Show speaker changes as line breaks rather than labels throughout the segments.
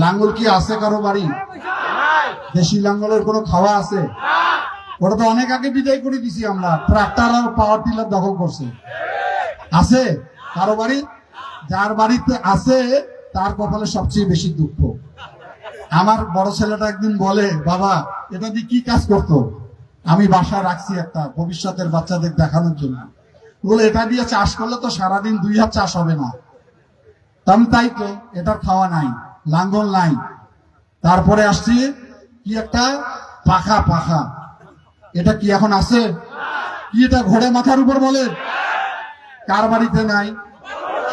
লাঙ্গল কি আছে কারও বাড়ি? দেশি লাঙ্গলের কোনো খাওয়া আছে? ওটা তো অনেক আগে বিদায় করে দিছি আমরা। ট্রাক্টর আর পাওয়ার টিলার দখল করছে। আছে? কারও বাড়ি? যার বাড়িতে আছে, তার কপালে সবচেয়ে বেশি দুঃখ। আমার বড় ছেলেটা একদিন বলে, বাবা, এটা দিয়ে কি কাজ করতো? আমি বাসা রাখছি একটা ভবিষ্যতের বাচ্চাদের দেখানোর জন্য। বলে, এটা দিয়ে চাষ করলে তো সারাদিন দুই হাত চাষ হবে না। আমি তাই তো এটার খাওয়া নাই। লাঙ্গল নাই তারপরে আসছি, কি একটা? পাখা পাখা। এটা কি এখন আছে? কি এটা ঘোড়ে মাথার উপর বলে? কার বাড়িতে নাই?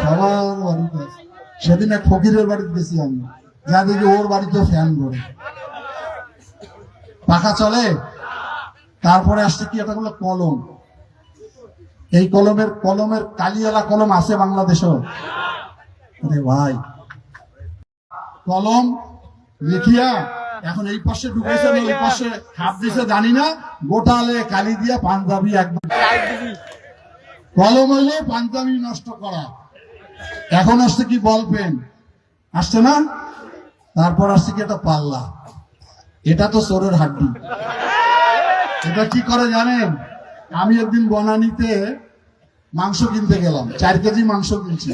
সবার বাড়িতে সেদিন এক ফকিরের বাড়িতে গেছি আমি। যা দেখি ওর বাড়িতেও ফ্যান ঘোরে পাখা চলে? তারপরে আসছে কি এটা হলো কলম। এই কলমের কলমের কালিয়ালা কলম আছে বাংলাদেশেও। ভাই কলম লিখিয়া এখন এই পাশে ঢুকেছে ওই পাশে হাত দিছে জানি না। গোটালে কালি দিয়া পাঞ্জাবি একদম কলম হইল পাঞ্জাবি নষ্ট করা। এখন আসছে কি বল পেন? আসছে না? তারপর আসছে কি একটা পাল্লা। এটা তো চোরের হাড্ডি। এটা কি করে জানেন? আমি একদিন বনানিতে মাংস কিনতে গেলাম। চার কেজি মাংস কিনছি।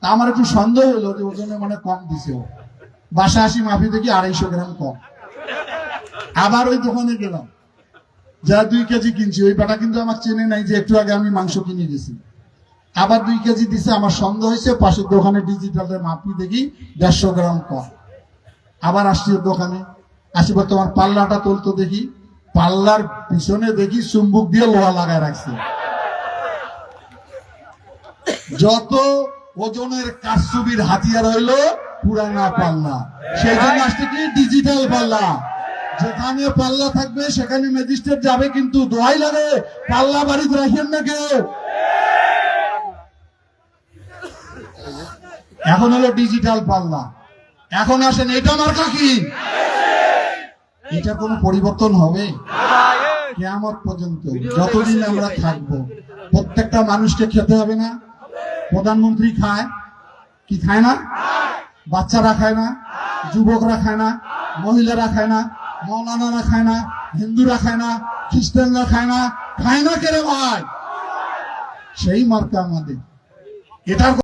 তা আমার একটু সন্দেহ হলো যে ওজনে মানে কম দিছে ও। বাসা আসি মাফি দেখি আড়াইশো গ্রাম কম। আবার ওই দোকানে গেলাম। যা দুই কেজি কিনছি, ওই পাটা কিন্তু আমার চেনে নাই যে একটু আগে আমি মাংস কিনে গেছি। আবার দুই কেজি দিছে, আমার সন্দেহ হয়েছে, পাশের দোকানে ডিজিটালে মাপি দেখি দেড়শো গ্রাম কম। আবার আসছি দোকানে। আসি বল তোমার পাল্লাটা তুলতো দেখি, পাল্লার পিছনে দেখি চুম্বুক দিয়ে লোহা লাগায় রাখছে। যত ওজনের কারচুবির হাতিয়ার হইল পুরানা পাল্লা। সেই জন্য আসছে কি? ডিজিটাল পাল্লা। যেখানে পাল্লা থাকবে সেখানে ম্যাজিস্ট্রেট যাবে কিন্তু দোয়াই লাগে পাল্লা বাড়িতে রাখেন না কেউ। এখন হলো ডিজিটাল পাল্লা। এখন আসেন এটা মার্কা কি? এটা কোনো পরিবর্তন হবে? কেয়ামত পর্যন্ত যতদিন আমরা থাকব প্রত্যেকটা মানুষকে খেতে হবে না? প্রধানমন্ত্রী খায়? কি খায় না? বাচ্চারা খায় না, যুবকরা খায় না, মহিলারা খায় না, মৌলানারা খায় না, হিন্দুরা খায় না, খ্রিস্টানরা খায় না খায় না কেরে ভাই? সেই মার্কা আমাদের। এটার